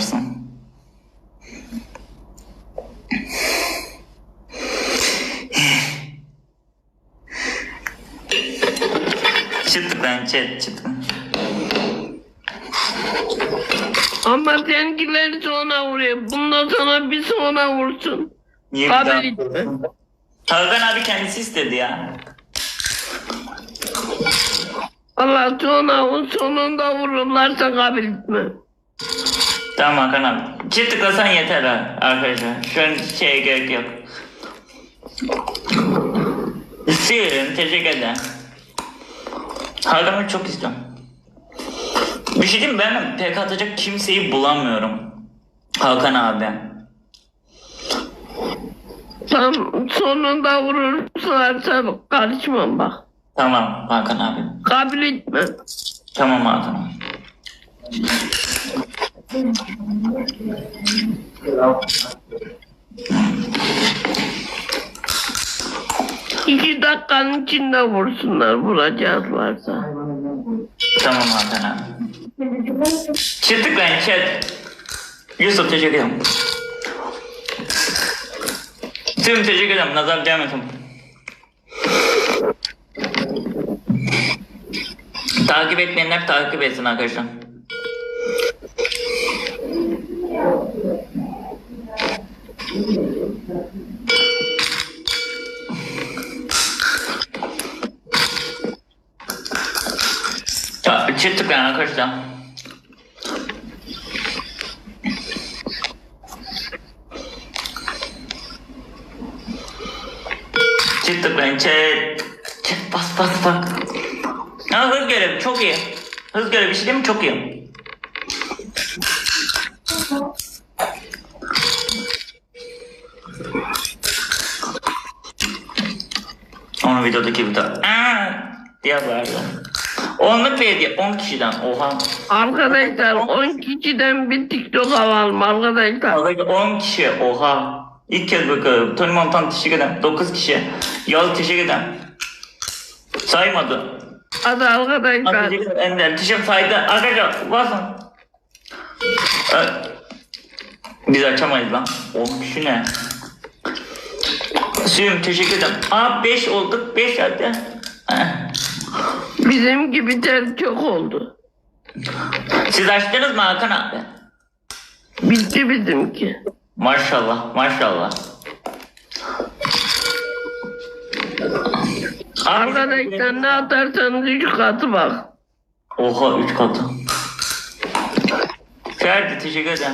sanırsın. çıt ben chat çıt. Ama seninkileri sonra vuruyor. Bundan sonra bir sonra vursun. Niye bir daha- etme. Hakan abi kendisi istedi ya. Allah sonra o sonunda vururlarsa kabul etme. Tamam Hakan abi. Çift tıklasan yeter ha arkadaşlar. Şu an şeye gerek yok. Sihir'in teşekkür ederim. Hakan abi çok istiyorum. Bir şey diyeyim ben pek atacak kimseyi bulamıyorum. Hakan abi. Tam sonunda vururlarsa karışmam bak. Tamam Hakan abi. Kabul etme. Tamam Hakan abi. İki dakikanın içinde vursunlar vuracaklarsa. Tamam Hakan abi. Çift tıklayın chat. Yusuf teşekkür ederim. Tüm teşekkür ederim. Nazar devam etsin. Takip etmeyenler takip etsin arkadaşlar. Ya, Çift tıklayın arkadaşlar. Çift tıklayın chat. Chat bas bas bas. Ya hız görevi çok iyi. Hız mi? Çok iyi. Videodaki video. Aa, diye bağırdım. Onluk hediye. 10 kişiden. Oha. Arkadaşlar 10 kişiden bir TikTok alalım arkadaşlar. Arkadaşlar 10 kişi. Oha. İlk kez bakalım. Tony Montan teşekkür ederim. 9 kişi. Yağız teşekkür ederim. Saymadı. Hadi arkadaşlar. Teşekkür ederim. Ender. Teşekkür fayda. Arkadaşlar basın. Evet. Biz açamayız lan. 10 kişi ne? Suyum teşekkür ederim. Aa 5 olduk. 5 hadi. Bizim gibi ter çok oldu. Siz açtınız mı Hakan abi? Bitti bizimki. Maşallah, maşallah. Arkadaşlar ne atarsanız 3 katı bak. Oha 3 katı. Ferdi teşekkür ederim.